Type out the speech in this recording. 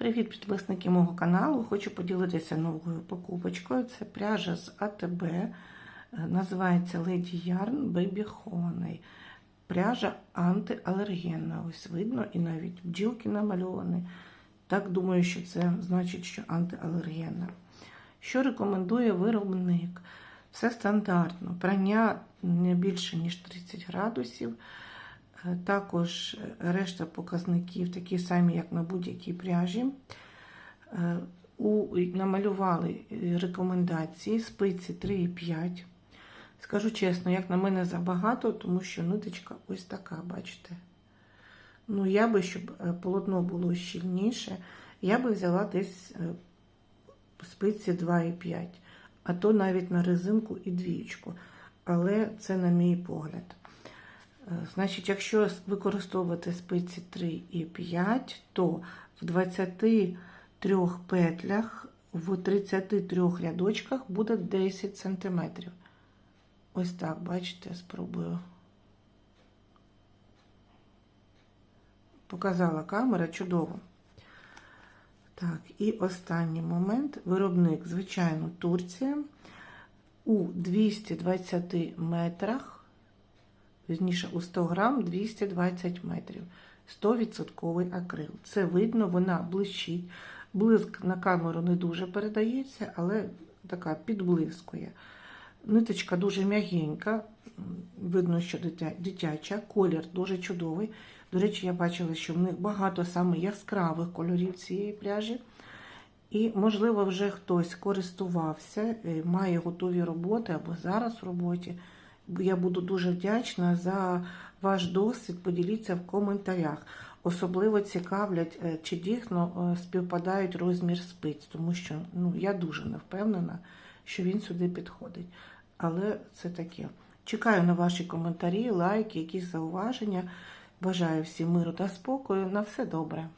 Привіт, підписники мого каналу. Хочу поділитися новою покупочкою. Це пряжа з АТБ. Е, Називається Lady Yarn Baby Honey. Пряжа антиалергенна. Ось видно, і навіть бджілки намальовані. Так думаю, що це значить, що антиалергенна. Що рекомендує виробник? Все стандартно. Прання не більше, ніж 30 градусів. Е, Також решта показників такі самі, як на будь-якій пряжі. Е, У, намалювали рекомендації спиці 3,5. Скажу чесно, як на мене забагато, тому що ниточка ось така, бачите. Ну, я би, щоб е, полотно було щільніше, я би взяла десь е, спиці 2,5, а то навіть на резинку і двічку. Але це на мій погляд. Е, Значить, якщо використовувати спиці 3 і 5, то в 23 петлях в 33 рядочках буде 10 см. Ось так, бачите, спробую. Показала камера чудово. Так, і останній момент. Виробник, звичайно, Турція. У 220 метрах вірніше у 100 грам 220 метрів. 100% акрил. Це видно, вона блищить. Блиск на камеру не дуже передається, але така підблискує. Ниточка дуже м'ягенька, видно, що дитяча, колір дуже чудовий. До речі, я бачила, що в них багато саме яскравих кольорів цієї пряжі. І, можливо, вже хтось користувався, е, має готові роботи або зараз в роботі. Я буду дуже вдячна за ваш досвід. Поділіться в коментарях. Особливо цікавлять, е, чи дійсно е, співпадають розмір спиць, тому що ну, я дуже не впевнена, що він сюди підходить. Але це таке. Чекаю на ваші коментарі, лайки, якісь зауваження. Бажаю всім миру та спокою. На все добре.